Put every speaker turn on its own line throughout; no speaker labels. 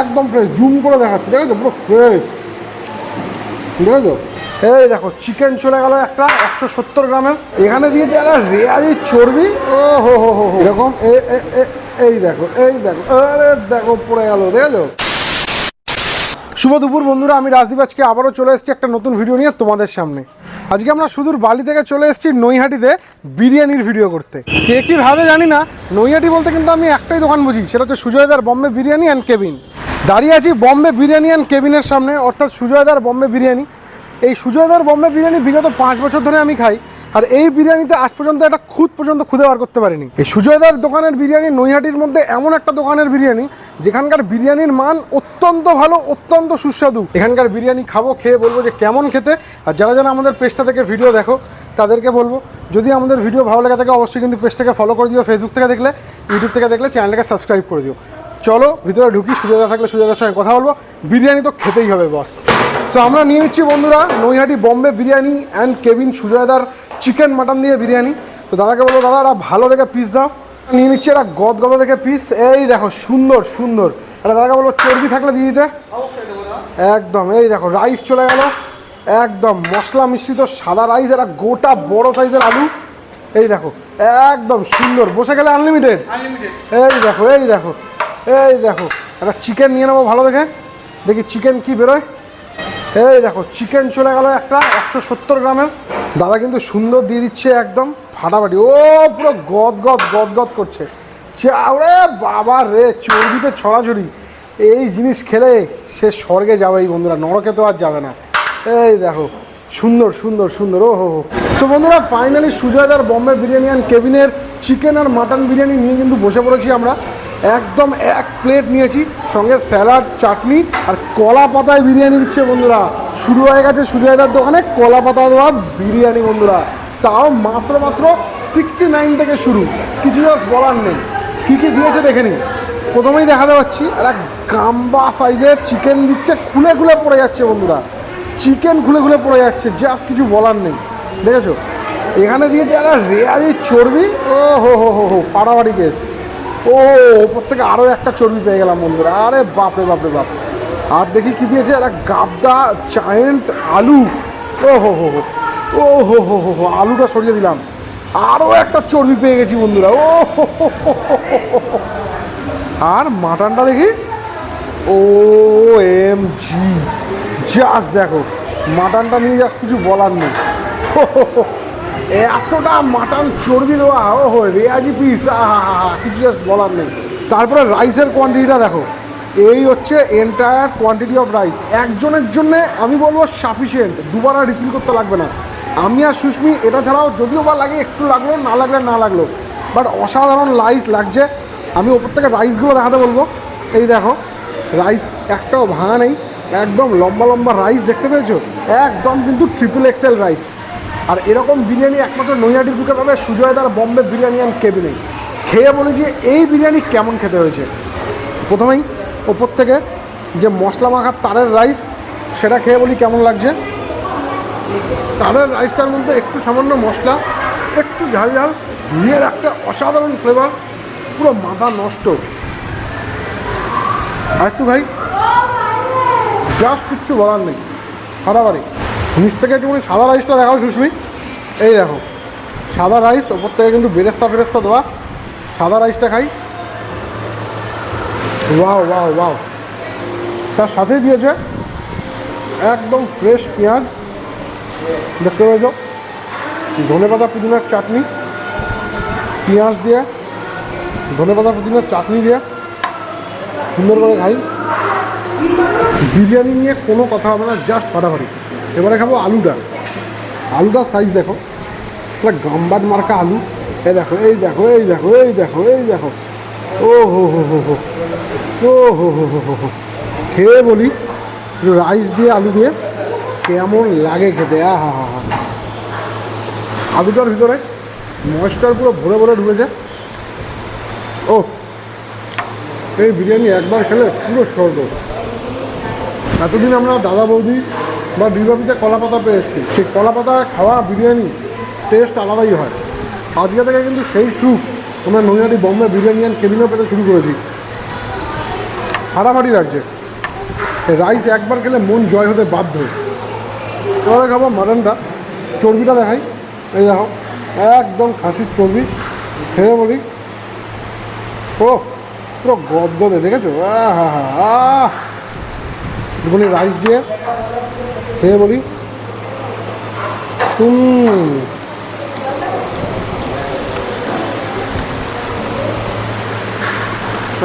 একদম fresh zoom করে দেখাচ্ছে, দেখেছ? পুরো ফ্রেশ দেখেছ? এই দেখো চিকেন চলে গেল একটা, একশো সত্তর গ্রামের। এখানে দিয়েছে একটা রেয়াজি চর্বি। ও হো হো হো হো। এরকম এই দেখো এই দেখো, আরে দেখো, পড়ে গেল, দেখেছ? শুভ দুপুর বন্ধুরা, আমি রাজদীপ, আজকে আবারও চলে এসেছি একটা নতুন ভিডিও নিয়ে তোমাদের সামনে। আজকে আমরা সুদূর বালি থেকে চলে এসেছি নৈহাটিতে বিরিয়ানির ভিডিও করতে। কে কী ভাবে জানি না, নৈহাটি বলতে কিন্তু আমি একটাই দোকান বুঝি, সেটা হচ্ছে সুজয়দার বম্বে বিরিয়ানি অ্যান্ড কেবিন দাঁড়িয়ে আছি বম্বে বিরিয়ানি অ্যান্ড কেবিনের সামনে, অর্থাৎ সুজয়দার বম্বে বিরিয়ানি। এই সুজয়দার বম্বে বিরিয়ানি বিগত পাঁচ বছর ধরে আমি খাই, আর এই বিরিয়ানিতে আজ পর্যন্ত একটা খুদ পর্যন্ত খুদে বার করতে পারিনি। এই সুজয়দার দোকানের বিরিয়ানি নৈহাটির মধ্যে এমন একটা দোকানের বিরিয়ানি, যেখানকার বিরিয়ানির মান অত্যন্ত ভালো, অত্যন্ত সুস্বাদু। এখানকার বিরিয়ানি খাব, খেয়ে বলব যে কেমন খেতে। আর যারা যারা আমাদের পেজটা থেকে ভিডিও দেখো, তাদেরকে বলব, যদি আমাদের ভিডিও ভালো লেগে থাকে, অবশ্যই কিন্তু পেজটাকে ফলো করে দিও ফেসবুক থেকে দেখলে ইউটিউব থেকে দেখলে চ্যানেলটাকে সাবস্ক্রাইব করে দিও। চলো ভিতরে ঢুকি সুজাদা থাকলে সুজাদার সঙ্গে কথা বলব। বিরিয়ানি তো খেতেই হবে বস সো আমরা নিয়ে নিচ্ছি বন্ধুরা নৈহাটি বম্বে বিরিয়ানি অ্যান্ড কেবিন সুজয়দার চিকেন মাটন দিয়ে বিরিয়ানি। তো দাদাকে বলব দাদা একটা ভালো দেখে পিস দাও। নিয়ে নিচ্ছি একটা গদ গদ দেখে পিস এই দেখো সুন্দর সুন্দর। একটা দাদাকে বলব চর্বি থাকলে দিয়ে দিতে। একদম এই দেখো রাইস চলে গেল। একদম মশলা মিশ্রিত সাদা রাইস একটা গোটা বড় সাইজের আলু। এই দেখো একদম সুন্দর। বসে গেলে আনলিমিটেড এই দেখো এই দেখো। এই দেখো, একটা চিকেন নিয়ে নেব ভালো দেখে। দেখি চিকেন কি বেরোয়। এই দেখো চিকেন চলে গেল একটা একশো সত্তর গ্রামের। দাদা কিন্তু সুন্দর দিয়ে দিচ্ছে একদম ফাটাফাটি। ও, পুরো গদ গদ গদ গদ করছে। চাওড়ে বাবা রে, চর্বিতে ছড়াছড়ি। এই জিনিস খেলে সে স্বর্গে যাবে এই বন্ধুরা, নরকে তো আর যাবে না। এই দেখো, সুন্দর সুন্দর সুন্দর, ও হো সো বন্ধুরা ফাইনালি সুজয়দার বম্বে বিরিয়ানি অ্যান্ড কেবিনের চিকেন আর মাটন বিরিয়ানি নিয়ে কিন্তু বসে পড়েছি আমরা। একদম এক প্লেট নিয়েছি, সঙ্গে স্যালাড চাটনি আর কলা পাতায় বিরিয়ানি দিচ্ছে বন্ধুরা। শুরু হয়ে গেছে সুজয়দার দোকানে কলা পাতা দেওয়া বিরিয়ানি বন্ধুরা। তাও মাত্র মাত্র সিক্সটি নাইন থেকে শুরু। কিছু বলার নেই। কী কী দিয়েছে দেখে নিন। প্রথমেই দেখাতে পাচ্ছি, একটা গাম্বা সাইজের চিকেন দিচ্ছে, খুলে খুলে পড়ে যাচ্ছে বন্ধুরা। চিকেন খুলে খুলে পড়ে যাচ্ছে জাস্ট কিছু বলার নেই। দেখেছ? এখানে দিয়েছে একটা রেয়াজি চর্বি। ও হো হো হো হো পাড়াবাড়ি কেস ও ওপর থেকে আরও একটা চর্বি পেয়ে গেলাম বন্ধুরা। আরে বাপরে বাপরে, বাপ। আর দেখি কি দিয়েছে? একটা গাবদা জায়েন্ট আলু। ও হো হো হো। ও হো হো হো হো, আলুটা সরিয়ে দিলাম। আরও একটা চর্বি পেয়ে গেছি বন্ধুরা। ও। আর মাটনটা দেখি। ও, এম জি। জাস্ট দেখো, মাটনটা নিয়ে জাস্ট কিছু বলার নেই। এতটা মাটন চর্বি দেওয়া ও হো রেয়াজি পিস কিছু জাস্ট বলার নেই। তারপরে রাইসের কোয়ান্টিটিটা দেখো। এই হচ্ছে এন্টায়ার কোয়ান্টিটি অফ রাইস একজনের জন্যে আমি বলব সাফিসিয়েন্ট দুবার আর রিফিল করতে লাগবে না। আমি আর সুস্মি, এটা ছাড়াও যদিও বা লাগে, একটু লাগল, না লাগলে না লাগল। বাট অসাধারণ রাইস লাগছে। আমি ওপর থেকে রাইসগুলো দেখাতে বলব। এই দেখো রাইস একটাও ভাঙা নেই। একদম লম্বা লম্বা রাইস দেখতে পেয়েছ? একদম কিন্তু ট্রিপল এক্সেল রাইস আর এরকম বিরিয়ানি একমাত্র নৈহাটির বুকে পাবে, সুজয়দার বম্বে বিরিয়ানি অ্যান্ড কেবিনে খেয়ে বলি যে এই বিরিয়ানি কেমন খেতে হয়েছে? প্রথমেই ওপর থেকে যে মশলা মাখার তারের রাইস সেটা খেয়ে বলি কেমন লাগছে? তারের রাইসটার মধ্যে একটু সামান্য মশলা, একটু ঝাল ঝাল, ঘিয়ের একটা অসাধারণ ফ্লেভার পুরো মাথা নষ্ট। আর একটু ভাই জাস্ট কিচ্ছু বলার নেই। ফাটাফাটি নিচ থেকে একটু সাদা রাইসটা দেখাও সুস্মি। এই দেখো, সাদা রাইস ওপর থেকে কিন্তু বেরেস্তা ফেরেস্তা দেওয়া। সাদা রাইসটা খাই। Wow wow wow. তার সাথে দিয়েছে একদম ফ্রেশ পেঁয়াজ। দেখতে পেয়েছ? ধনে পাতা পুদিনার চাটনি। পেঁয়াজ দিয়ে, ধনে পাতা পুদিনার চাটনি দিয়ে সুন্দর করে খাই। বিরিয়ানি নিয়ে কোনো কথা হবে না জাস্ট ফাটাফাটি। এবারে খাব আলু আলুটা আলুটার সাইজ দেখো। পুরো গাম্বাট মার্কা আলু। এই দেখো এই দেখো এই দেখো এই দেখো এই দেখো। ও হো হো হো হো। ও হো হো হো হো হো। খেয়ে বলি, একটু রাইস দিয়ে, আলু দিয়ে, কেমন লাগে খেতে আ হা হা। হা আলুটার ভিতরে ময়েশ্চার পুরো ভরে ভরে ঢুকেছে। ও, এই বিরিয়ানি একবার খেলে পুরো স্বর্গ। এতদিন আমরা দাদা বৌদি বা ডিবাপিতে কলা পাতা পেয়ে এসেছি। সেই কলা পাতা খাওয়া, বিরিয়ানি টেস্ট আলাদাই হয়। আজকে থেকে কিন্তু সেই সুখ আমরা নৈহাটি বম্বে বিরিয়ানি অ্যান্ড কেবিনেও পেতে শুরু করেছি ফাটাফাটি লাগছে। রাইস একবার খেলে মন জয় হতে বাধ্য। এবারে খাব মাটনটা চর্বিটা দেখাই। এই দেখো, একদম খাসির চর্বি। খেয়ে বলি। ও, পুরো গদগদে, দেখেছ? আহা, হা আহ। একটুখানি রাইস দিয়ে খেয়ে বলি? হুম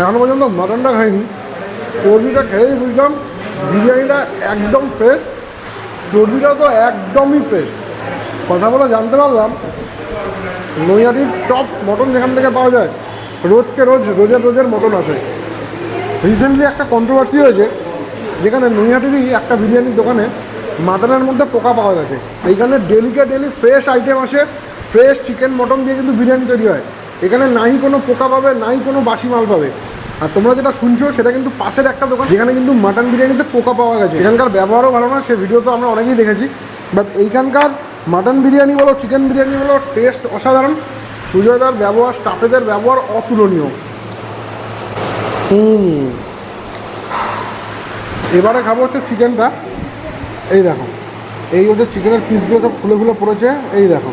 এখনও পর্যন্ত মাটনটা খাইনি। চর্বিটা খেয়েই বুঝলাম, বিরিয়ানিটা একদম ফ্রেশ চর্বিটা তো একদমই ফ্রেশ কথা বলে জানতে পারলাম, নৈহাটির টপ মটন যেখান থেকে পাওয়া যায়, রোজকে রোজ রোজের রোজের মটন আসে। রিসেন্টলি একটা কন্ট্রোভার্সি হয়েছে, যেখানে নৈহাটিরই একটা বিরিয়ানির দোকানে মাটনের মধ্যে পোকা পাওয়া গেছে। এইখানে ডেলিকে ডেলি ফ্রেশ আইটেম আসে। ফ্রেশ চিকেন মটন দিয়ে কিন্তু বিরিয়ানি তৈরি হয়। এখানে নাই কোনো পোকা পাবে, নাই কোনো বাসি মাল পাবে। আর তোমরা যেটা শুনছো, সেটা কিন্তু পাশের একটা দোকান, যেখানে কিন্তু মাটন বিরিয়ানিতে পোকা পাওয়া গেছে। এখানকার ব্যবহারও ভালো না, সে ভিডিও তো আমরা অনেকেই দেখেছি। বাট এইখানকার মাটন বিরিয়ানি বলো চিকেন বিরিয়ানি বলো টেস্ট অসাধারণ। সুজয়দার ব্যবহার স্টাফেদের ব্যবহার অতুলনীয়। হুম। এবারে খাব হচ্ছে চিকেনটা এই দেখো। এই হচ্ছে চিকেনের পিসগুলো সব খুলে খুলে পড়েছে, এই দেখো।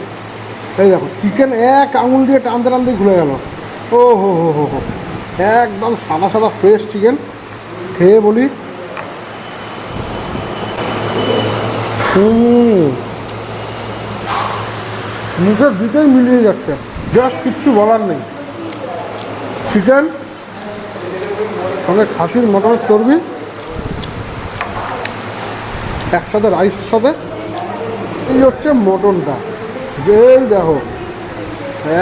এই দেখো চিকেন এক আঙুল দিয়ে টানতে টানতে খুলে গেল। ও হো হো হো হো। একদম সাদা সাদা ফ্রেশ চিকেন খেয়ে বলি। মুখের দিতেই মিলিয়ে যাচ্ছে। জাস্ট কিচ্ছু বলার নেই। চিকেন সঙ্গে খাসির, মটনের চর্বি। একসাথে রাইসের সাথে, এই হচ্ছে মটনটা। এই দেখো,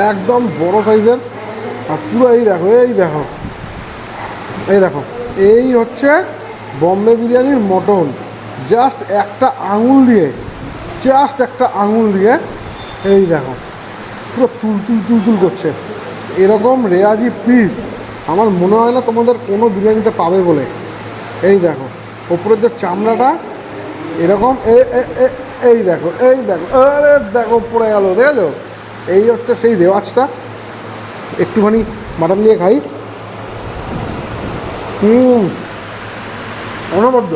একদম বড় সাইজের, আর পুরো এই দেখো এই দেখো। এই দেখো, এই হচ্ছে বম্বে বিরিয়ানির মটন। জাস্ট একটা আঙুল দিয়ে, জাস্ট একটা আঙুল দিয়ে, এই দেখো, পুরো তুল তুল তুল তুল করছে। এরকম রেয়াজি পিস আমার মনে হয় না তোমাদের কোনো বিরিয়ানিতে পাবে বলে। এই দেখো, ওপরের যে চামড়াটা এরকম এই দেখো এই দেখো, আরে দেখো, পড়ে গেল দেখেছ এই হচ্ছে সেই রেওয়াজটা। একটুখানি মাটন দিয়ে খাই। হুম, অনবদ্য।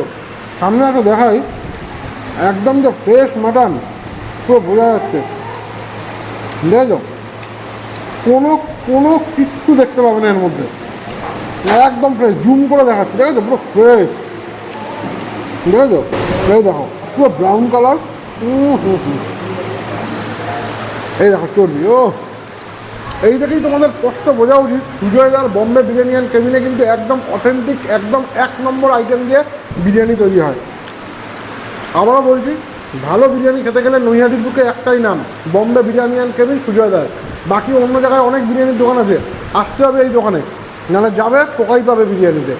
সামনে একটা দেখাই, একদম যে ফ্রেশ মাটন পুরো বোঝা যাচ্ছে। দেখো কোনো কোনো কিচ্ছু দেখতে পাবে না এর মধ্যে। একদম ফ্রেশ জুম করে দেখাচ্ছে। দেখেছ? পুরো ফ্রেশ দেখেছ? এই দেখো, পুরো ব্রাউন কালার এই দেখো, চর্বি, ও। এই দেখেই তোমাদের স্পষ্ট বোঝা উচিত সুজয়দার বম্বে বিরিয়ানি অ্যান্ড কেবিনে কিন্তু একদম অথেন্টিক একদম এক নম্বর আইটেম দিয়ে বিরিয়ানি তৈরি হয়। আবারও বলছি, ভালো বিরিয়ানি খেতে গেলে নৈহাটির বুকে একটাই নাম, বম্বে বিরিয়ানি অ্যান্ড কেবিন সুজয়দার বাকি অন্য জায়গায় অনেক বিরিয়ানির দোকান আছে, আসতে হবে এই দোকানে। নাহলে যাবে, পোকাই পাবে বিরিয়ানিতে।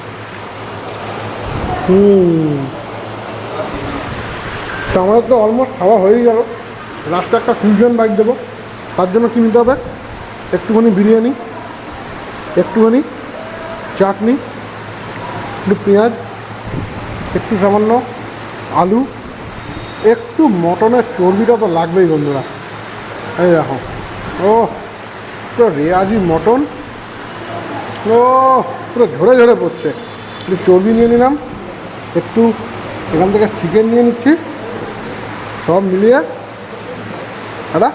হুম। তো আমাদের তো অলমোস্ট খাওয়া হয়েই গেল। লাস্টে একটা ফিউশন বাইট দেবো, তার জন্য কী নিতে হবে? একটুখানি বিরিয়ানি, একটুখানি চাটনি, একটু পেঁয়াজ, একটু সামান্য আলু, একটু মটনের চর্বিটা তো লাগবেই বন্ধুরা। এই দেখো ও পুরো রেয়াজি মটন। ও পুরো ঝরে ঝরে পড়ছে। একটু চর্বি নিয়ে নিলাম, একটু এখান থেকে চিকেন নিয়ে নিচ্ছি। সব মিলিয়ে একটা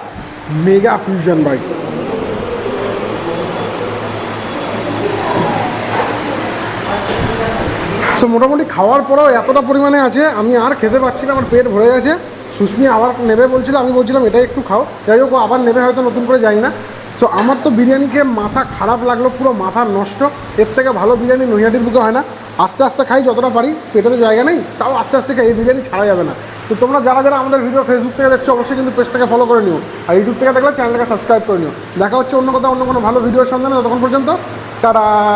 মেগা ফিউশন বাইক সো মোটামুটি খাওয়ার পরেও এতটা পরিমাণে আছে, আমি আর খেতে পারছি না, আমার পেট ভরে গেছে। সুস্মি আবার নেবে বলছিল, আমি বলছিলাম, এটাই একটু খাও। যাই হোক আবার নেবে, হয়তো নতুন করে যাই না। সো আমার তো বিরিয়ানি খেয়ে মাথা খারাপ লাগল, পুরো মাথা নষ্ট। এর থেকে ভালো বিরিয়ানি নৈহাটির বুকে হয় না। আস্তে আস্তে খাই, যতটা পারি, পেটে তো জায়গা নেই, তাও আস্তে আস্তে খাই, এই বিরিয়ানি ছাড়া যাবে না। তো তোমরা যারা যারা আমাদের ভিডিও ফেসবুক থেকে দেখছ, অবশ্যই কিন্তু পেজটাকে ফলো করে নিও। আর ইউটিউব থেকে দেখলে চ্যানেলটাকে সাবস্ক্রাইব করে নিও। দেখা হচ্ছে অন্য কোথাও, অন্য কোনো ভালো ভিডিওর সন্ধানে। ততক্ষণ পর্যন্ত তারা